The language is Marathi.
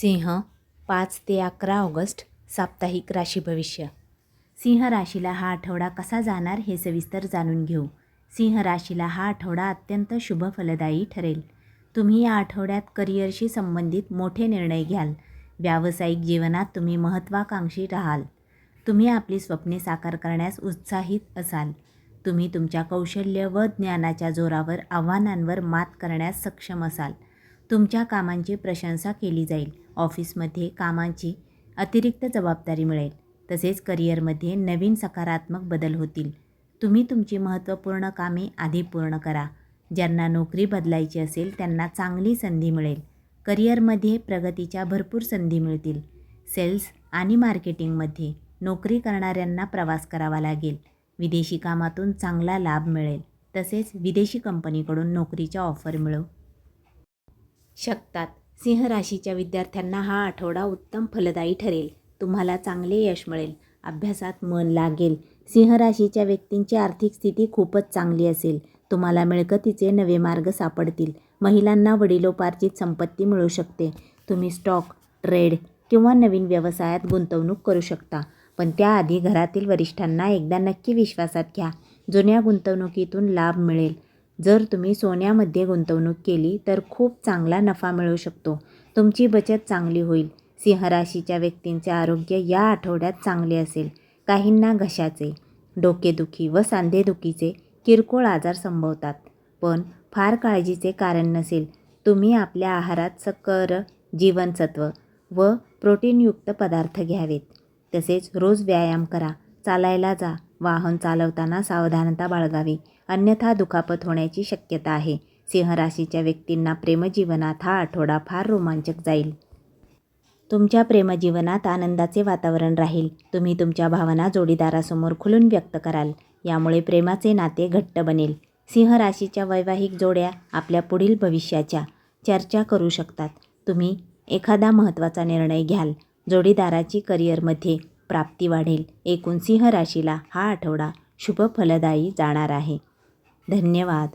सिंह पाच ते अकरा ऑगस्ट साप्ताहिक राशी भविष्य. सिंह राशीला हा आठवडा कसा जाणार हे सविस्तर जाणून घेऊ. सिंह राशीला हा आठवडा अत्यंत शुभ फलदायी ठरेल. तुम्ही या आठवड्यात करिअरशी संबंधित मोठे निर्णय घ्याल. व्यावसायिक जीवनात तुम्ही महत्त्वाकांक्षी राहाल. तुम्ही आपली स्वप्ने साकार करण्यास उत्साहित असाल. तुम्ही तुमच्या कौशल्य व ज्ञानाच्या जोरावर आव्हानांवर मात करण्यास सक्षम असाल. तुमच्या कामांची प्रशंसा केली जाईल. ऑफिसमध्ये कामांची अतिरिक्त जबाबदारी मिळेल. तसेच करिअरमध्ये नवीन सकारात्मक बदल होतील. तुम्ही तुमची महत्त्वपूर्ण कामे आधी पूर्ण करा. ज्यांना नोकरी बदलायची असेल त्यांना चांगली संधी मिळेल. करिअरमध्ये प्रगतीच्या भरपूर संधी मिळतील. सेल्स आणि मार्केटिंगमध्ये नोकरी करणाऱ्यांना प्रवास करावा लागेल. विदेशी कामातून चांगला लाभ मिळेल. तसेच विदेशी कंपनीकडून नोकरीच्या ऑफर मिळू. शकतात. सिंह राशीच्या विद्यार्थ्यांना हा आठवडा उत्तम फलदायी ठरेल. तुम्हाला चांगले यश मिळेल. अभ्यासात मन लागेल. सिंह राशीच्या व्यक्तींची आर्थिक स्थिती खूपच चांगली असेल. तुम्हाला मिळकतीचे नवे मार्ग सापडतील. महिलांना वडिलोपार्जित संपत्ती मिळू शकते. तुम्ही स्टॉक ट्रेड किंवा नवीन व्यवसायात गुंतवणूक करू शकता. पण त्याआधी घरातील वरिष्ठांना एकदा नक्की विश्वासात घ्या. जुन्या गुंतवणुकीतून लाभ मिळेल. जर तुम्ही सोन्यामध्ये गुंतवणूक केली तर खूप चांगला नफा मिळू शकतो. तुमची बचत चांगली होईल. सिंह राशीच्या व्यक्तींचे आरोग्य या आठवड्यात चांगले असेल. काहींना घशाचे डोकेदुखी व सांधेदुखीचे किरकोळ आजार संभवतात. पण फार काळजीचे कारण नसेल. तुम्ही आपल्या आहारात सकर जीवनसत्व व प्रोटीनयुक्त पदार्थ घ्यावेत. तसेच रोज व्यायाम करा. चालायला जा. वाहन चालवताना सावधानता बाळगावी. अन्यथा दुखापत होण्याची शक्यता आहे. सिंहराशीच्या व्यक्तींना प्रेमजीवनात हा आठवडा फार रोमांचक जाईल. तुमच्या प्रेमजीवनात आनंदाचे वातावरण राहील. तुम्ही तुमच्या भावना जोडीदारासमोर खुलून व्यक्त कराल. यामुळे प्रेमाचे नाते घट्ट बनेल. सिंह राशीच्या वैवाहिक जोड्या आपल्या पुढील भविष्याच्या चर्चा करू शकतात. तुम्ही एखादा महत्त्वाचा निर्णय घ्याल. जोडीदाराची करिअरमध्ये प्राप्ती वाढेल. एकूण सिंह राशीला हा आठवडा शुभ फलदायी जाणार आहे. धन्यवाद.